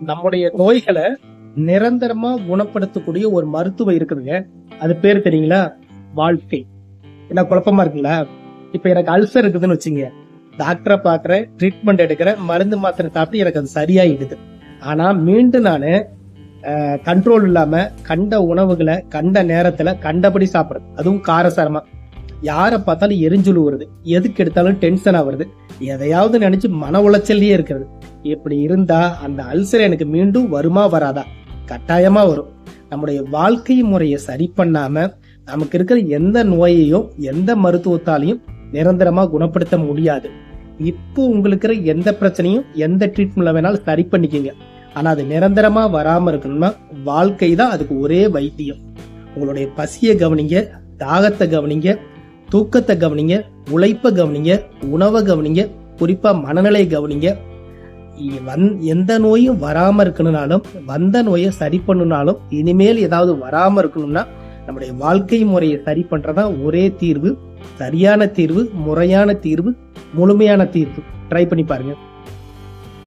நம்முடைய நோய்களை நிரந்தரமா குணப்படுத்தக்கூடிய ஒரு மருத்துவம் இருக்குதுங்க. அது பேர் தெரியுங்களா? வாழ்க்கை. என்ன குழப்பமா இருக்குங்களா? இப்ப எனக்கு அல்சர் இருக்குதுன்னு வச்சுங்க. டாக்டரை பாக்குறேன் ட்ரீட்மெண்ட் எடுக்கிறேன் மருந்து மாத்திரை சாப்பிட்டு எனக்கு அது சரியாயிடுது. ஆனா மீண்டும் நான் கண்ட்ரோல் இல்லாம கண்ட உணவுகளை கண்ட நேரத்துல கண்டபடி சாப்பிடுறது. அதுவும் காரசாரமா. யாரை பார்த்தாலும் எரிஞ்சுழுவுறது எதுக்கு எடுத்தாலும் டென்ஷனா வருது. எதையாவது நினைச்சு மன உளைச்சல்லையே இருக்கிறது. இப்படி இருந்தா அந்த அல்சர் எனக்கு மீண்டும் வருமா வராதா? கட்டாயமா வரும். நம்முடைய வாழ்க்கை முறையை சரி பண்ணாம நமக்கு இருக்கிற எந்த நோயையும் எந்த மருத்துவத்தாலையும் நிரந்தரமா குணப்படுத்த முடியாது. இப்போ உங்களுக்கு எந்த பிரச்சனையும் எந்த ட்ரீட்மெண்ட்ல வேணாலும் சரி பண்ணிக்கோங்க. ஆனா அது நிரந்தரமா வராம இருக்கணும்னா வாழ்க்கை தான் அதுக்கு ஒரே வைத்தியம். உங்களுடைய பசியை கவனிங்க தாகத்தை கவனிங்க தூக்கத்தை கவனிங்க உழைப்பை கவனிங்க உணவை கவனிங்க குறிப்பா மனநிலையை கவனிங்க வந் எந்த நோயும் வராமல் இருக்கணும்னாலும் வந்த நோயை சரி பண்ணுனாலும் இனிமேல் ஏதாவது வராமல் இருக்கணும்னா நம்முடைய வாழ்க்கை முறையை சரி பண்றதா ஒரே தீர்வு. சரியான தீர்வு முறையான தீர்வு முழுமையான தீர்வு. ட்ரை பண்ணி பாருங்கள்